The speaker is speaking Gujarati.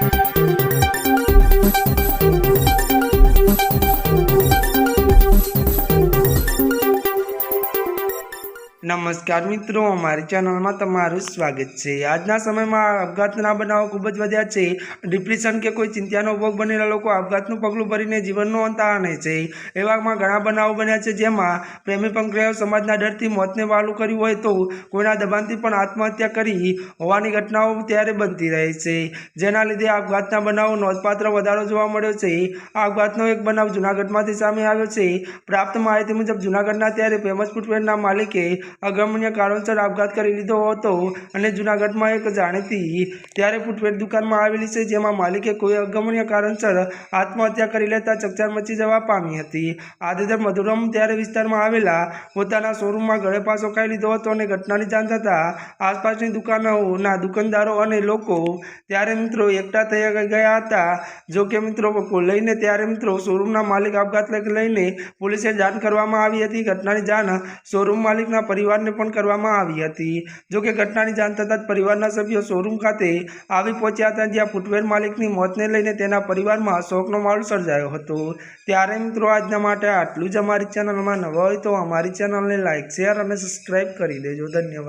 Thank you. નમસ્કાર મિત્રો, અમારી ચેનલમાં તમારું સ્વાગત છે. આજના સમયમાં આપઘાતના બનાવો ખૂબ જ વધ્યા છે. ડિપ્રેશન કે કોઈ ચિંતાનો ભોગ બનેલા લોકો આપઘાતનું પગલું ભરીને જીવનનો અંત આણે છે. એવામાં ઘણા બનાવો બન્યા છે, જેમાં પ્રેમી પંક્રિયાઓ સમાજના ડરથી મોતને વાલું કર્યું હોય તો કોઈના દબાણથી પણ આત્મહત્યા કરી હોવાની ઘટનાઓ ત્યારે બનતી રહે છે. જેના લીધે આપઘાતના બનાવો નોંધપાત્ર વધારો જોવા મળ્યો છે. આ આપઘાતનો એક બનાવ જૂનાગઢમાંથી સામે આવ્યો છે. પ્રાપ્ત માહિતી મુજબ, જૂનાગઢના ત્યારે ફેમસ ફૂટવેરના માલિકે અગમ્ય કારણસર આપઘાત કરી લીધો હતો અને જૂનાગઢમાં એક જાણીતી ત્યારે ફૂટવેર દુકાનમાં આવેલી છે, જેમાં માલિકે કોઈ અગમ્ય કારણસર આત્મહત્યા કરી લેતા ચકચાર મચી જવા પામી હતી. આદિદર મધુરમ ત્યારે વિસ્તારમાં આવેલા પોતાના શોરૂમમાં ગળે પાસો ખાઈ લીધો હતો અને ઘટનાની જાણ થતાં આસપાસની દુકાનોના દુકાનદારો અને લોકો ત્યારે મિત્રો એકઠા થઈ ગયા હતા. જો કે મિત્રો લઈને ત્યારે મિત્રો શોરૂમના માલિક આપઘાત લઈને પોલીસે જાણ કરવામાં આવી હતી. ઘટનાની જાણ શોરૂમ માલિકના પરિવારને પણ કરવામાં આવી હતી. જો કે ઘટનાની જાણ થતાં જ પરિવારના સભ્યો શોરૂમ ખાતે આવી પહોંચ્યા હતા, જ્યાં ફૂટવેર માલિકની મોતને લઈને તેના પરિવારમાં શોકનો માહોલ સર્જાયો હતો. ત્યારે મિત્રો, આજના માટે આટલું જ અમારી ચેનલમાં નવા હોય તો અમારી ચેનલને લાઇક શેર અને સબસ્ક્રાઈબ કરી દેજો. ધન્યવાદ.